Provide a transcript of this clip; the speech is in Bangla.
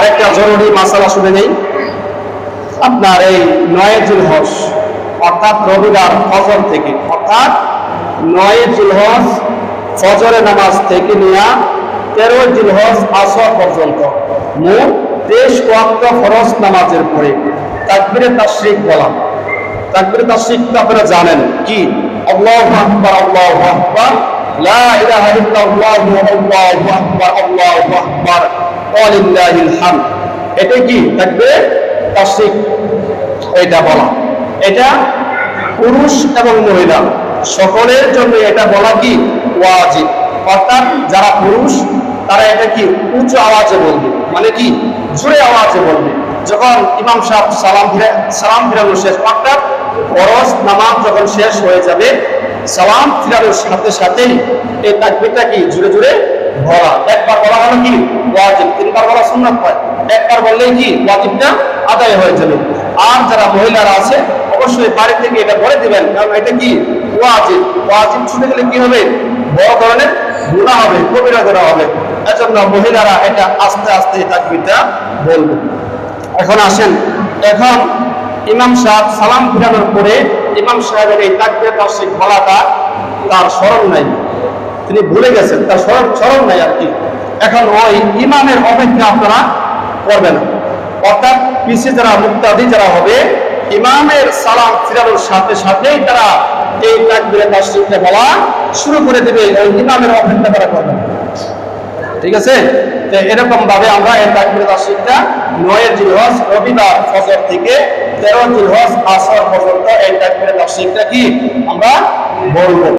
আরেকটা জরুরি মাসালা শুনে নেই। আপনার এই নয় জুলহজ, অর্থাৎ রবিবার ফজর থেকে, অর্থাৎ নয় জুলহজ ফজরের নামাজ থেকে নিয়ে তেরো জুলহজ আসর পর্যন্ত। মোট তেইশ ওয়াক্ত ফরজ নামাজের পরে তাকবিরে তাশরিক বলা। তাকবিরে তাশরিক তো আপনারা জানেন কি? আল্লাহু আকবার আল্লাহু আকবার। লা ইলাহা ইল্লাল্লাহু, আল্লাহু আকবার আল্লাহু আকবার। ওয়ালিল্লাহিল হামদ। এটা কি তাকবিরে তাশরিক এটা বলা। এটা পুরুষ এবং মহিলা। সকলের জন্য এটা বলা কি? ওয়াজিব। অর্থাৎ যারা পুরুষ, তারা এটা কি? উঁচু আওয়াজে বলবে। মানে কি? জোরে আওয়াজে বলবে। যখন ইমাম সাহেব সালাম সালাম ফিরানো শেষ অর্থাৎ ফরজ নামাজ যখন শেষ হয়ে যাবে, সালাম ফিরানোর সাথে সাথেই এই তাকবিরটা কি? জুড়ে জুড়ে বলা। একবার বলা হলো কি? ওয়াজিব। তিনবার বলা সুন্নাত হয়? একবার বললেই কি? ওয়াজিবটা আদায় হয়ে যাবে। আর যারা মহিলারা আছে, অবশ্যই বাড়ি থেকে এটা বলে দিবেন, কারণ এটা কি? ওয়াজিব। ওয়াজিব ছুটে গেলে কি হবে? বড় ধরনের গুণা হবে, কবিরা গুণা হবে। এজন্য মহিলারা এটা আস্তে আস্তে তাকবিরটা বলবে। এখন আসেন। এখন ইমাম সাহেব সালাম ফিরানোর পরে ইমাম সাহেবের এই তাকবির তাসিক বলাটা তার স্মরণ নাই। তিনি ভুলে গেছেন, তার স্মরণ স্মরণ নাই আর কি। এখন ওই ইমামের অপেক্ষা আপনারা করবেন। অর্থাৎ পিছিয়ে যারা মুক্তাদি যারা হবে, ইমামের সালাম ফিরানোর সাথে সাথেই তারা এই তাকবিরে তাসিকটা বলা শুরু করে দেবে, ওই ইমামের অপেক্ষা তারা করবে না। ঠিক আছে? তো এরকম ভাবে আমরা এই তাকবির তাসিকটা নয় জিলহজ, রবিবার ফজর থেকে তেরো জিলহজ আসর পর্যন্ত এই তাকবির তাসিকটা কি আমরা বলব।